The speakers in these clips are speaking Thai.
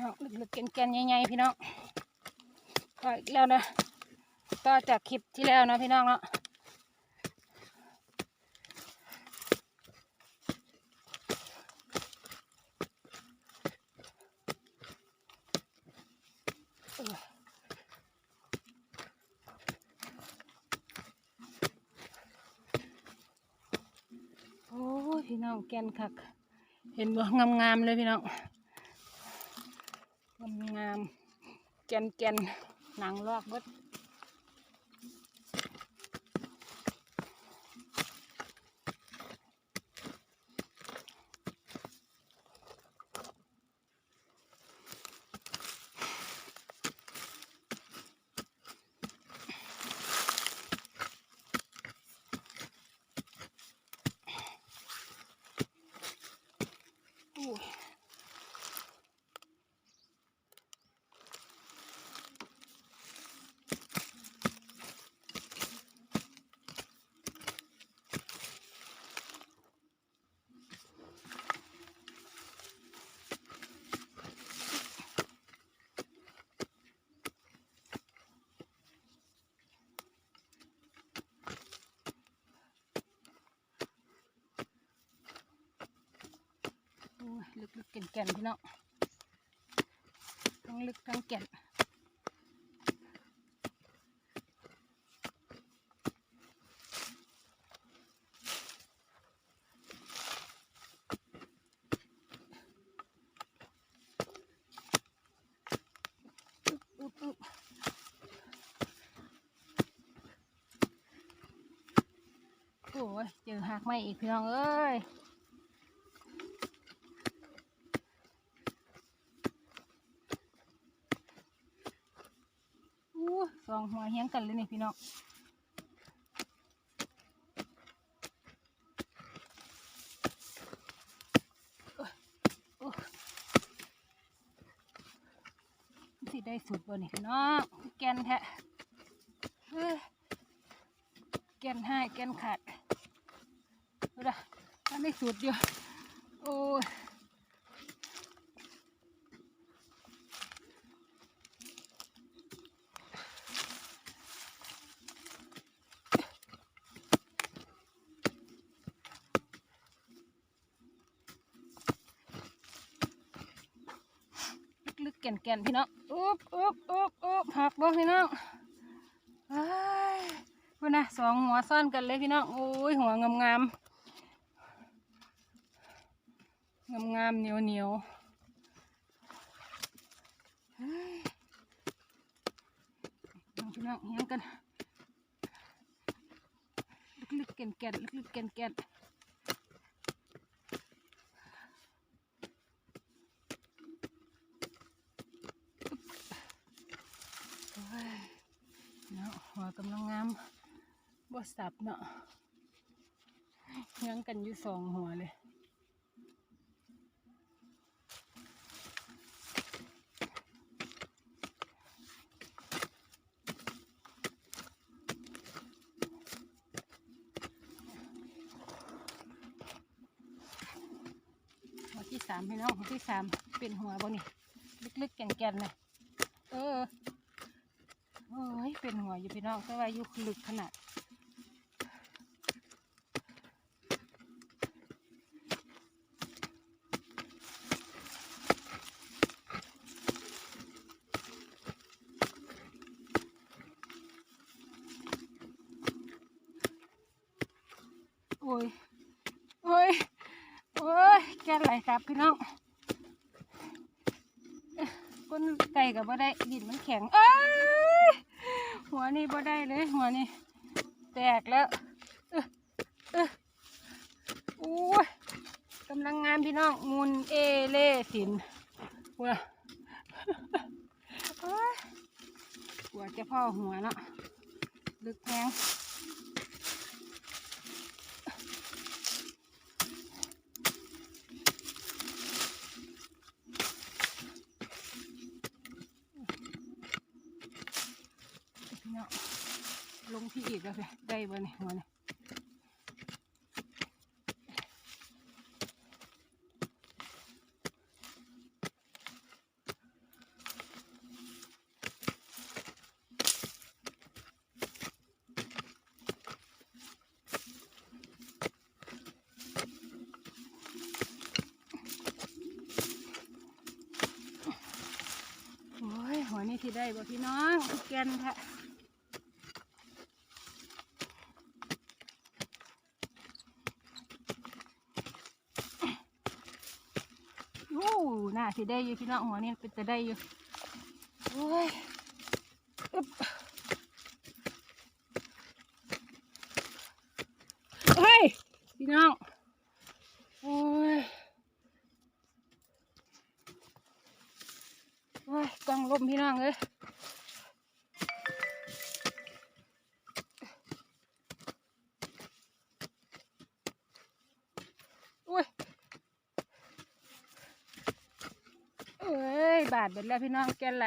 น้องลึกๆแกนๆใหญ่ๆพี่น้องก็อีกแล้วนะต่อจากคลิปที่แล้วนะพี่น้องเนาะโอ้พี่น้องแกนคัก เห็นบ่งามๆเลยพี่น้องามงาม แกนแกนหนังลอกเบิด ลึกๆแก่นๆพี่น้องทั้งลึกทั้งแก่นโอ้ยเจอหักไม่อีกพี่น้องเอ้ย อู้ สองหัวเฮียงกันเลยนี่พี่น้องสิได้สุดบ่นี่พี่น้องแกนแท้เฮ้ยแกนให้แกนขาดดูดะมันได้สุดเดียวโอ้ย ลึกๆแก่นพี่น้องอุ๊บอุ๊บอุ๊บอุ๊บหักบ่พี่น้องเฮ้ยพูดนะสองหัวซ่อนกันเลยพี่น้องโอ้ยหัวงามงามงามงามเหนียวเหนียวเฮ้ยพี่น้องเฮียงกันลึกๆแก่นๆลึกๆแก่นๆโนาะหัวกำลังงามบ่สับเนาะยังกันอยู่สองหัวเลยหัวที่สามพี่น้องหัวที่สามเป็นหัวบ่นี่ลึกๆแก่นๆเลยเออ อ้ยเป็นหัวอยู่พี่น้องแต่ว่าอยู่ลึกขนาดโอ้ยโอ้ยโอ้ยแกไหลครับพี่น้อง ก้นไก่กับบ่ได้ดินมันแข็งเอ้ยหัวนี่บ่ได้เลย หัวนี่แตกแล้วเออเออโอ้ยกำลังงามพี่น้องมุนเอเล่สินหัวหัวจะพ่อหัวเนาะลึกแพงาะลงที่อีกแล้วเลยได้บ่เนี่ยหัวเนี่ยโอ้ยหัวนี่ที่ได้บอกพี่น้องทุกแกนแท้ โอ้น่าสิได้อยู่พี่น้องหัวนี่เป็นจะได้อยู่โอ้ยอึ๊บเฮ้ยพี่น้องโอ้ยโอ้ยกลองลมพี่น้องเอ้ย เอ้ย บาดเบิดแล้วพี่น้องแกนไร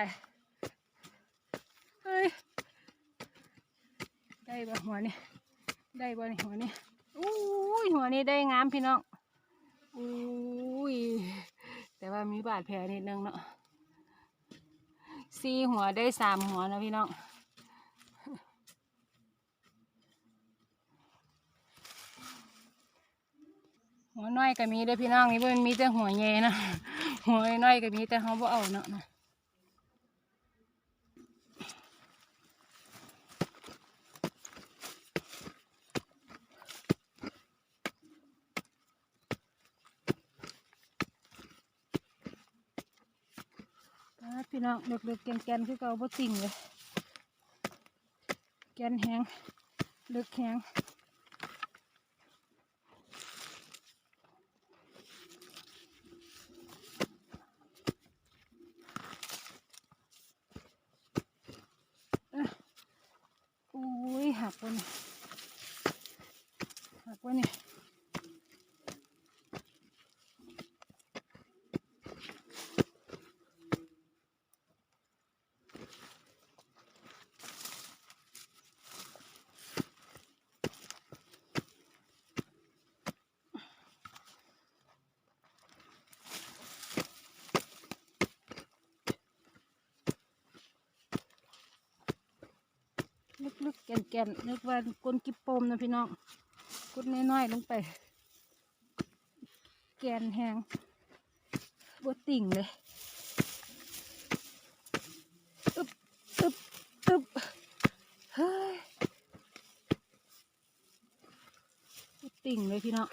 เฮ้ย ได้บ่หัวนี่ ได้บ่นี่หัวนี่อุ้ยหัวนี่ได้งามพี่น้องอุ้ย แต่ว่ามีบาดแผลนิดนึงเนาะสี่หัวได้สามหัวนะพี่น้องหัวน้อยก็มีได้พี่น้องนี่มันมีแต่หัวแย่นะ หัวน้อยก็มีแต่เขาบ่เอาเนาะนะพี่น้องเด็กๆแกนๆคือเก่าบ่ติ่งเลยแกนแหงเลึกแหง อุ้ ยหักวะนี่หักวะนี่ ลึกๆแก่นๆนึกว่าก้นกิบโปมนะพี่น้องกดน้อยๆลงไป แกนแหงบวติ่งเลยอึบอึบอึบเฮ้ยติ่งเลยพี่น้อง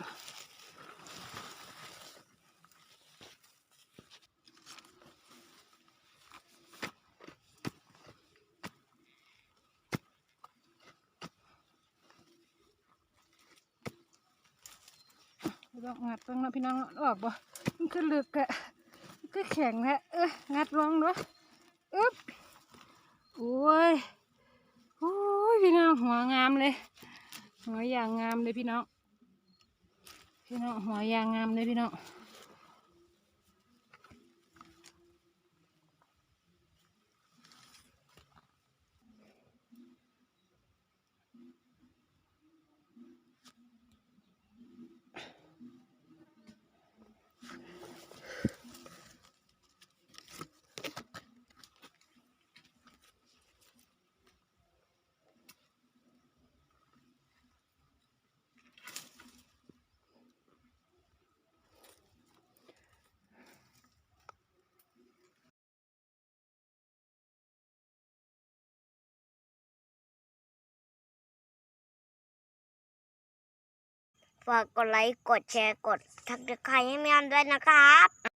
ลองงัดตรงนะพี่น้องออกบ่มันคือลึกอะมันคือแข็งแฮะเอองัดลองด้วยอึ๊บโอ้ยโอ้ยพี่น้องหัวงามเลย หัวอย่างงามเลยพี่น้องพี่น้องหัวอย่างงามเลยพี่น้อง ฝากกดไลค์ กดแชร์ กดทักทายให้แม่ด้วยนะครับ